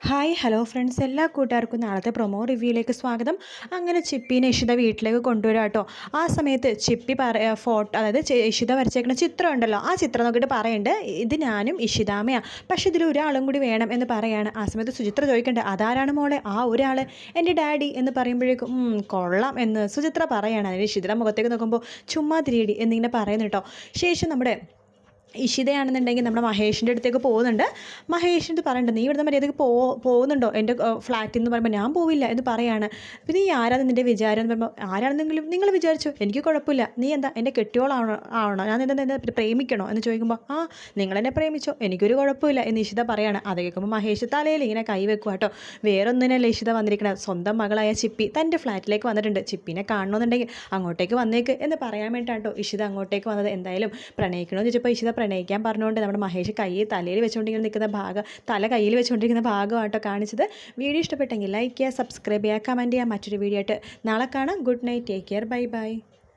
Hi hello friends എല്ലാ കൂട്ടുകാർക്കും നാളത്തെ പ്രൊമോ റിവ്യൂയിലേക്ക് സ്വാഗതം. അങ്ങനെ ചിപ്പിനെ ഇഷിത വീട്ടിലേക്ക് കൊണ്ടുവരാം കേട്ടോ. ആ സമയത്ത് ചിപ്പി പറ ഫോട്ടോ അതായത് ഇഷിത വരച്ചേക്കുന്ന ചിത്രം ഉണ്ടല്ലോ. ആ ചിത്രം നോക്കിയിട്ട് പറയുന്നുണ്ട് ഇത് ഞാനും ഇഷിതാമയാണ് പക്ഷേ ഇതിൽ ഒരാളും കൂടി വേണം എന്ന് പറയാണ്. ആ സമയത്ത് സുചിത്ര ചോദിക്കേണ്ടത് അതാരാണ് മോളെ? ആ ഒരാൾ എന്റെ ഡാഡി? എന്ന് പറയുമ്പോഴേക്കും "ഉം, കൊള്ളാം എന്ന് സുചിത്ര പറയാണ്. അതിന് ഇഷിതയുടെ മുഖത്തേക്ക് നോക്കുമ്പോൾ ചുമ്മാ തിരിയടി എന്നിങ്ങനെ പറയുന്നു കേട്ടോ. ശേഷം നമ്മുടെ ഇഷിതയാണെന്നുണ്ടെങ്കിൽ നമ്മുടെ മഹേഷിന്റെ അടുത്തേക്ക് പോകുന്നുണ്ട്. മഹേഷിന്റെ അടുത്ത് പറയേണ്ടത് നീ ഇവിടുന്ന് മര്യാദയ്ക്ക് പോ പോകുന്നുണ്ടോ? എന്റെ ഫ്ലാറ്റിൽ നിന്ന് പറയുമ്പോൾ ഞാൻ പോവില്ല എന്ന് പറയാണ്. പിന്നെ നീ ആരാണ് നിന്റെ വിചാരം എന്ന് പറയുമ്പോൾ ആരാണെന്നെങ്കിലും നിങ്ങൾ വിചാരിച്ചു. എനിക്ക് കുഴപ്പമില്ല. നീ എന്താ എന്റെ കെട്ടിയോളാണോ ആവണോ ഞാൻ എന്താ എന്നെ പ്രേമിക്കണോ? എന്ന് ചോദിക്കുമ്പോൾ ആ നിങ്ങളെന്നെ പ്രേമിച്ചോ? എനിക്കൊരു കുഴപ്പമില്ല എന്ന് ഇഷിത പറയാണ്. അത് കേൾക്കുമ്പോൾ മഹേഷ് തലയിൽ ഇങ്ങനെ കൈ കേട്ടോ വേറൊന്നിനല്ല ഇഷിത വന്നിരിക്കണത് സ്വന്തം മകളായ ചിപ്പി തന്റെ ഫ്ലാറ്റിലേക്ക് വന്നിട്ടുണ്ട്. ചിപ്പിനെ കാണണമെന്നുണ്ടെങ്കിൽ അങ്ങോട്ടേക്ക് വന്നേക്ക് എന്ന് പറയാൻ വേണ്ടിയിട്ടാണ് കേട്ടോ ഇഷിത അങ്ങോട്ടേക്ക് വന്നത്. എന്തായാലും പ്രണയിക്കണമെന്ന് ചോദിച്ചപ്പോൾ ഇഷിത പ്രണയിക്കാൻ പറഞ്ഞുകൊണ്ട് നമ്മുടെ മഹേഷ് കൈ തലയിൽ വെച്ചുകൊണ്ടിങ്ങനെ നിൽക്കുന്ന ഭാഗം തല കയ്യിൽ വെച്ചുകൊണ്ടിരിക്കുന്ന ഭാഗമായിട്ടോ കാണിച്ചത്. വീഡിയോ ഇഷ്ടപ്പെട്ടെങ്കിൽ ലൈക്ക് ചെയ്യുക സബ്സ്ക്രൈബ് ചെയ്യുക കമന്റ് ചെയ്യുക. മറ്റൊരു വീഡിയോ ആയിട്ട് നാളെ കാണാം. Good night take care bye bye